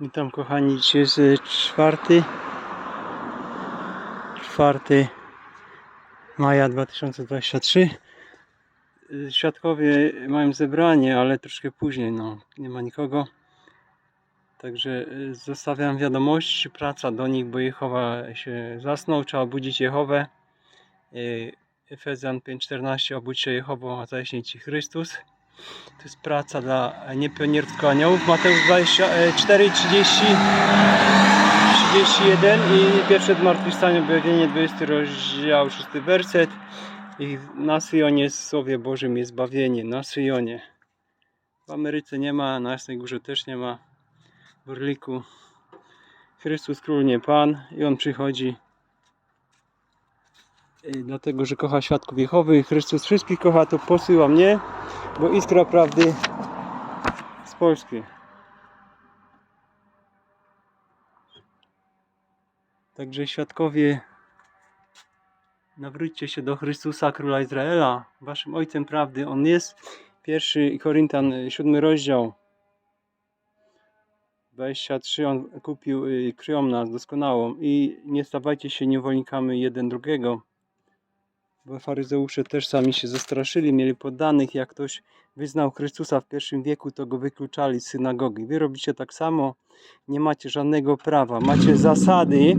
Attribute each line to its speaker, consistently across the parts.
Speaker 1: Witam kochani, dzisiaj jest y, czwarty, czwarty maja 2023. Y, Świadkowie mają zebranie, ale troszkę później, no, nie ma nikogo. Także y, zostawiam wiadomości, praca do nich, bo Jehowa się zasnął, trzeba obudzić Jehowę. Efezjan 5.14 Obudź się Jehową, a zaśnie Ci Chrystus. To jest praca dla niepionierów tylko aniołów. Mateusz 24, 30, 31 i pierwsze zmartwychwstanie objawienie 20 rozdział 6 werset. I na Syjonie Słowie Bożym jest zbawienie. Na Syjonie. W Ameryce nie ma, na Jasnej Górze też nie ma. W Orliku. Chrystus Król nie Pan i On przychodzi y, dlatego, że kocha świadków Jehowy. Chrystus wszystkich kocha, to posyła mnie bo iskra prawdy z Polski. Także świadkowie, nawróćcie się do Chrystusa, Króla Izraela, waszym Ojcem Prawdy. On jest. Pierwszy Koryntian, y, siódmy rozdział. 23, on kupił y, krwią nas doskonałą i nie stawajcie się niewolnikami jeden drugiego. Bo faryzeusze też sami się zastraszyli, mieli poddanych, jak ktoś wyznał Chrystusa w pierwszym wieku, to go wykluczali z synagogi. Wy robicie tak samo, nie macie żadnego prawa, macie zasady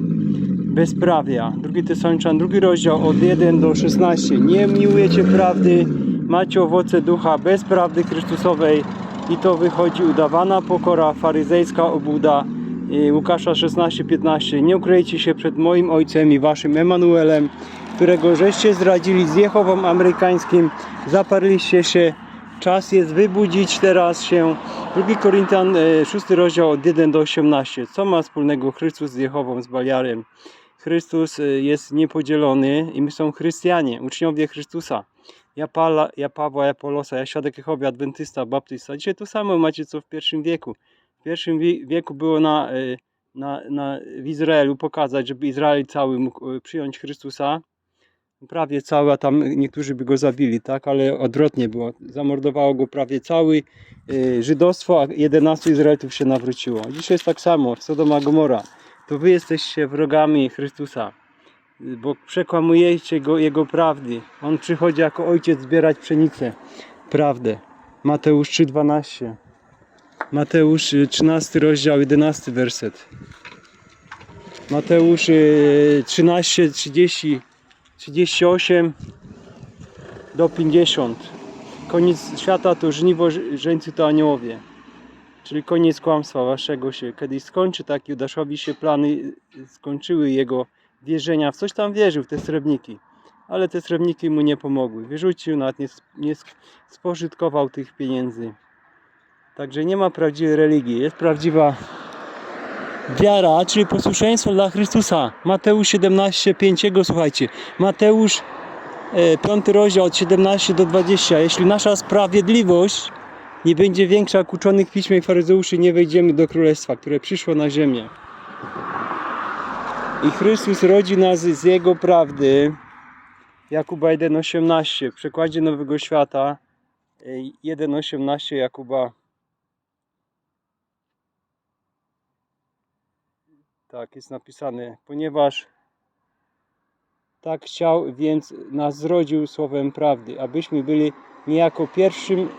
Speaker 1: bezprawia. Drugi Tesalonicjan, drugi rozdział od 1 do 16. Nie miłujecie prawdy, macie owoce ducha bez prawdy Chrystusowej i to wychodzi udawana pokora faryzejska obłuda. I Łukasza 16:15. Nie ukrejcie się przed moim ojcem i waszym Emanuelem, którego żeście zdradzili z Jehową amerykańskim, zaparliście się. Czas jest wybudzić teraz się. 2 Koryntian, e, 6 rozdział od 1 do 18. Co ma wspólnego Chrystus z Jehową, z Baliarem? Chrystus e, jest niepodzielony i my są chrystianie, uczniowie Chrystusa. Ja, Pala, ja Pawła, ja Polosa, ja świadek Jehowy, adwentysta, baptysta. Dzisiaj to samo macie co w pierwszym wieku. W pierwszym wi- wieku było na, e, na, na, w Izraelu pokazać, żeby Izrael cały mógł e, przyjąć Chrystusa. Prawie cały, a tam niektórzy by go zabili, tak? Ale odwrotnie było. Zamordowało go prawie cały e, żydostwo, a 11 Izraelitów się nawróciło. Dzisiaj jest tak samo, Sodoma Gomora. To wy jesteście wrogami Chrystusa, bo przekłamujecie go, Jego prawdy. On przychodzi jako ojciec zbierać pszenicę, prawdę. Mateusz 3,12. Mateusz y, 13 rozdział 11 werset. Mateusz y, 13 30 38 do 50. Koniec świata to żniwo, żeńcy to aniołowie. Czyli koniec kłamstwa waszego się kiedyś skończy, tak Judaszowi się plany y, skończyły jego wierzenia. W coś tam wierzył, te srebrniki. Ale te srebrniki mu nie pomogły. Wyrzucił, nawet nie, nie spożytkował tych pieniędzy. Także nie ma prawdziwej religii, jest prawdziwa wiara, czyli posłuszeństwo dla Chrystusa. Mateusz 17, 5, słuchajcie. Mateusz e, 5 rozdział od 17 do 20. Jeśli nasza sprawiedliwość nie będzie większa jak uczonych piśmie i faryzeuszy, nie wejdziemy do królestwa, które przyszło na ziemię. I Chrystus rodzi nas z Jego prawdy. Jakuba 1,18 w przekładzie Nowego Świata e, 1,18 Jakuba Tak, jest napisane, ponieważ tak chciał, więc nas zrodził słowem prawdy, abyśmy byli niejako pierwszym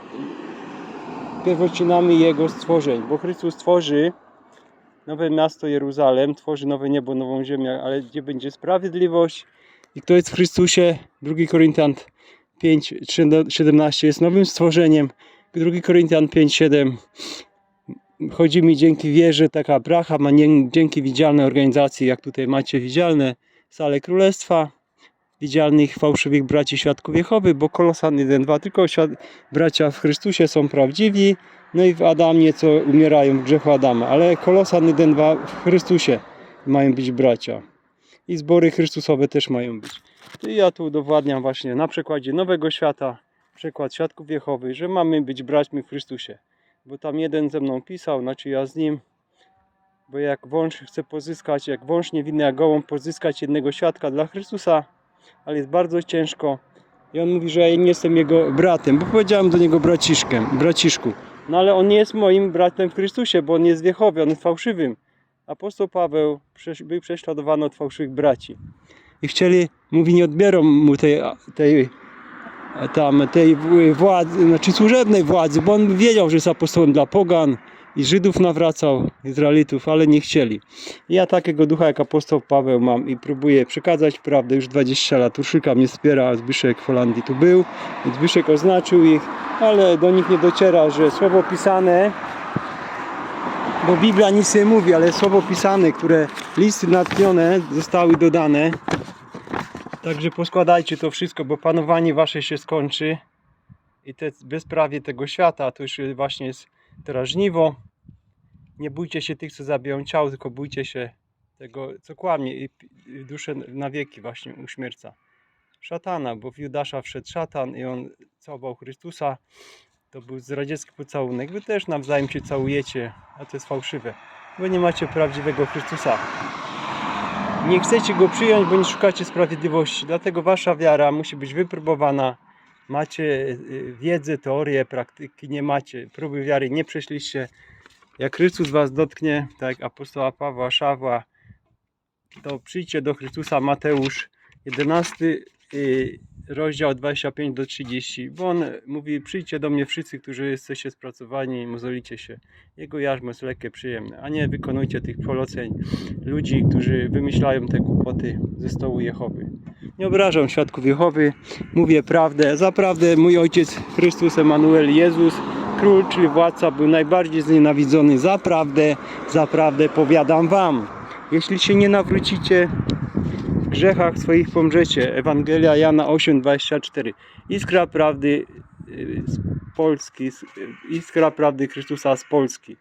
Speaker 1: pierwocinami Jego stworzeń, bo Chrystus tworzy nowe miasto Jeruzalem, tworzy nowe niebo, nową ziemię, ale gdzie będzie sprawiedliwość? I kto jest w Chrystusie, 2 Koryntian 5, 17 jest nowym stworzeniem, 2 Koryntian 5, 7 chodzi mi dzięki wierze taka bracha, ma nie, dzięki widzialnej organizacji, jak tutaj macie widzialne sale królestwa, widzialnych fałszywych braci świadków Jehowy, bo Kolosan 1-2 tylko bracia w Chrystusie są prawdziwi, no i w Adamie, co umierają w grzechu Adama, ale Kolosan 1-2 w Chrystusie mają być bracia. I zbory Chrystusowe też mają być. I ja tu udowadniam właśnie na przykładzie Nowego Świata, przykład Świadków Jehowy, że mamy być braćmi w Chrystusie bo tam jeden ze mną pisał, znaczy ja z nim, bo jak wąż chce pozyskać, jak wąż niewinny jak gołąb pozyskać jednego świadka dla Chrystusa, ale jest bardzo ciężko i on mówi, że ja nie jestem jego bratem, bo powiedziałem do niego braciszkiem, braciszku, No ale on nie jest moim bratem w Chrystusie, bo on jest wiechowy, on jest fałszywym. Apostoł Paweł był prześladowany od fałszywych braci. I chcieli, mówi, nie odbiorą mu tej, tej tam tej władzy, znaczy służebnej władzy, bo on wiedział, że jest apostołem dla pogan i Żydów nawracał, Izraelitów, ale nie chcieli. Ja takiego ducha jak apostoł Paweł mam i próbuję przekazać prawdę już 20 lat. Urszyka mnie wspiera, Zbyszek w Holandii tu był, Zbyszek oznaczył ich, ale do nich nie dociera, że słowo pisane bo Biblia nic nie mówi, ale słowo pisane, które listy natchnione zostały dodane. Także poskładajcie to wszystko, bo panowanie wasze się skończy i te bezprawie tego świata, to już właśnie jest teraz żniwo. Nie bójcie się tych, co zabiją ciało, tylko bójcie się tego, co kłamie i i duszę na wieki właśnie uśmierca. Szatana, bo w Judasza wszedł szatan i on całował Chrystusa. To był zdradziecki pocałunek. Wy też nawzajem się całujecie, a to jest fałszywe. Bo nie macie prawdziwego Chrystusa. Nie chcecie go przyjąć, bo nie szukacie sprawiedliwości. Dlatego wasza wiara musi być wypróbowana. Macie y, wiedzę, teorię, praktyki, nie macie. Próby wiary nie przeszliście. Jak Chrystus was dotknie, tak jak apostoła Pawła, Szawła, to przyjdźcie do Chrystusa Mateusz 11 y, rozdział 25 do 30, bo on mówi przyjdźcie do mnie wszyscy, którzy jesteście spracowani, mozolicie się. Jego jarzmo jest lekkie, przyjemne, a nie wykonujcie tych poleceń ludzi, którzy wymyślają te głupoty ze stołu Jehowy. Nie obrażam świadków Jehowy, mówię prawdę. Zaprawdę mój ojciec Chrystus Emanuel Jezus, król, czyli władca, był najbardziej znienawidzony. Zaprawdę, zaprawdę powiadam wam. Jeśli się nie nawrócicie, grzechach swoich pomrzecie. Ewangelia Jana 8:24. Iskra prawdy y, z Polski, y, iskra prawdy Chrystusa z Polski.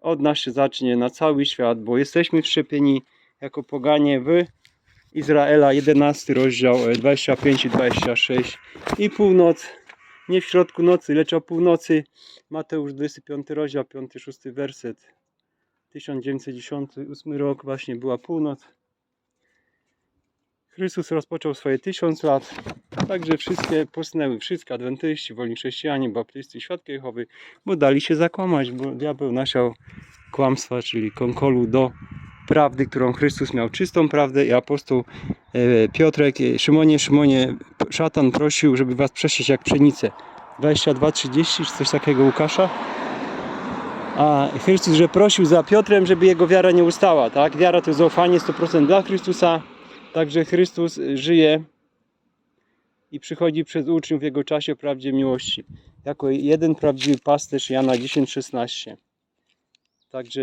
Speaker 1: Od nas się zacznie na cały świat, bo jesteśmy wszczepieni jako poganie w Izraela 11 rozdział e, 25 i 26 i północ, nie w środku nocy, lecz o północy Mateusz 25 rozdział 5-6 werset 1998 rok właśnie była północ Chrystus rozpoczął swoje tysiąc lat, także wszystkie posnęły, wszystkie adwentyści, wolni chrześcijanie, baptysty, świadki Jehowy, bo dali się zakłamać, bo diabeł nasiał kłamstwa, czyli konkolu do prawdy, którą Chrystus miał, czystą prawdę i apostoł e, Piotrek, e, Szymonie, Szymonie, szatan prosił, żeby was przesieć jak pszenicę. 22-30 czy coś takiego Łukasza? A Chrystus, że prosił za Piotrem, żeby jego wiara nie ustała, tak? Wiara to zaufanie 100% dla Chrystusa, Także Chrystus żyje i przychodzi przez uczniów w jego czasie prawdzie miłości. Jako jeden prawdziwy pasterz Jana 10:16. Także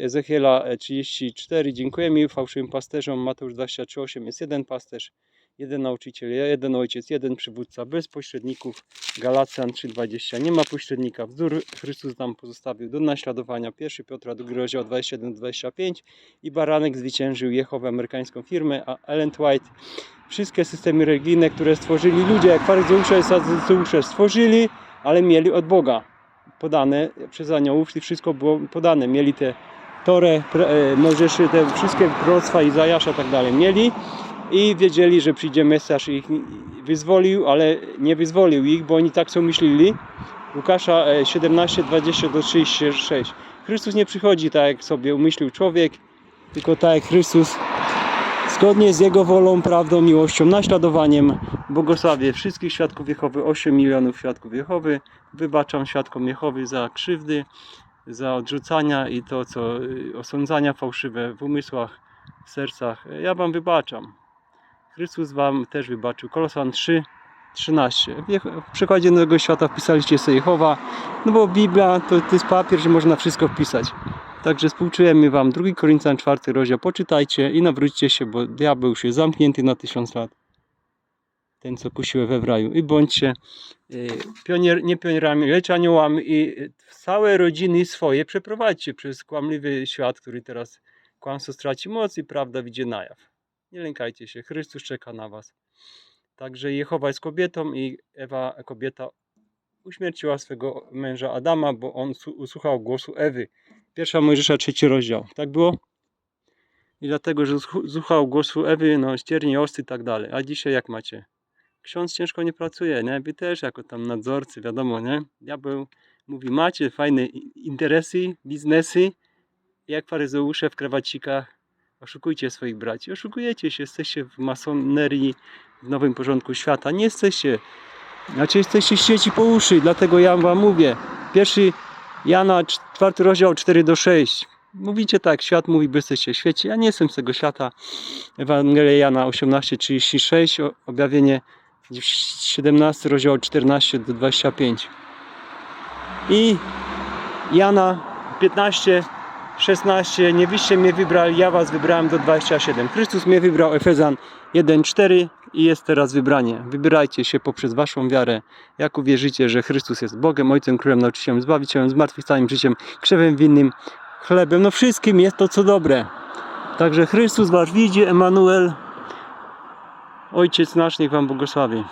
Speaker 1: Ezechiela 34. Dziękujemy fałszywym pasterzom. Mateusz 23:8 jest jeden pasterz, jeden nauczyciel, jeden ojciec, jeden przywódca, bez pośredników. Galacjan 3:20. Nie ma pośrednika. Wzór Chrystus nam pozostawił do naśladowania. 1 Piotra 2 rozdział 21-25 i Baranek zwyciężył Jehowę, amerykańską firmę, a Ellen White wszystkie systemy religijne, które stworzyli ludzie, jak faryzeusze i sadyceusze stworzyli, ale mieli od Boga podane przez aniołów i wszystko było podane. Mieli te Torę, e, Mojżeszy, te wszystkie proroctwa Izajasza i tak dalej mieli i wiedzieli, że przyjdzie Mesjasz i ich wyzwolił, ale nie wyzwolił ich, bo oni tak sobie myśleli. Łukasza e, 17, 20 do 36. Chrystus nie przychodzi tak, jak sobie umyślił człowiek, tylko tak jak Chrystus zgodnie z Jego wolą, prawdą, miłością, naśladowaniem błogosławię wszystkich świadków Jehowy, 8 milionów świadków Jehowy. Wybaczam świadkom Jehowy za krzywdy, za odrzucania i to, co y, osądzania fałszywe w umysłach, w sercach. Ja Wam wybaczam. Chrystus Wam też wybaczył. Kolosan 3, 13. W W przykładzie Nowego Świata wpisaliście sobie Jehowa, no bo Biblia to, to jest papier, że można wszystko wpisać. Także współczujemy Wam 2 Koryntian 4 rozdział. Poczytajcie i nawróćcie się, bo diabeł już jest zamknięty na tysiąc lat. Ten, co kusiły we raju. I bądźcie y, pionier, nie pionierami, lecz aniołami i całe rodziny swoje przeprowadźcie przez kłamliwy świat, który teraz kłamstwo straci moc i prawda wyjdzie na jaw. Nie lękajcie się, Chrystus czeka na Was. Także Jehowa jest kobietą i Ewa, kobieta, uśmierciła swego męża Adama, bo on usłuchał głosu Ewy. Pierwsza Mojżesza, trzeci rozdział. Tak było? I dlatego, że słuch- słuchał głosu Ewy, no ściernie, osty i tak dalej. A dzisiaj jak macie? ksiądz ciężko nie pracuje, nie? Wy też jako tam nadzorcy, wiadomo, nie? Diabeł mówi, macie fajne interesy, biznesy, jak faryzeusze w krawacikach, oszukujcie swoich braci. Oszukujecie się, jesteście w masonerii, w nowym porządku świata. Nie jesteście. Znaczy jesteście świeci po uszy, dlatego ja wam mówię. Pierwszy Jana, czwarty rozdział 4 do 6. Mówicie tak, świat mówi, by jesteście świeci. Ja nie jestem z tego świata. Ewangelia Jana 18:36, o- objawienie 17 rozdział 14 do 25. I Jana 15 16 nie wyście mnie wybrali, ja was wybrałem do 27. Chrystus mnie wybrał, Efezjan 1:4 i jest teraz wybranie. Wybierajcie się poprzez waszą wiarę. Jak uwierzycie, że Chrystus jest Bogiem, Ojcem, Królem, Nauczycielem, Zbawicielem, zmartwychwstałym życiem, krzewem winnym, chlebem, no wszystkim jest to co dobre. Także Chrystus was widzi, Emanuel, Ojciec nasz, niech wam błogosławi.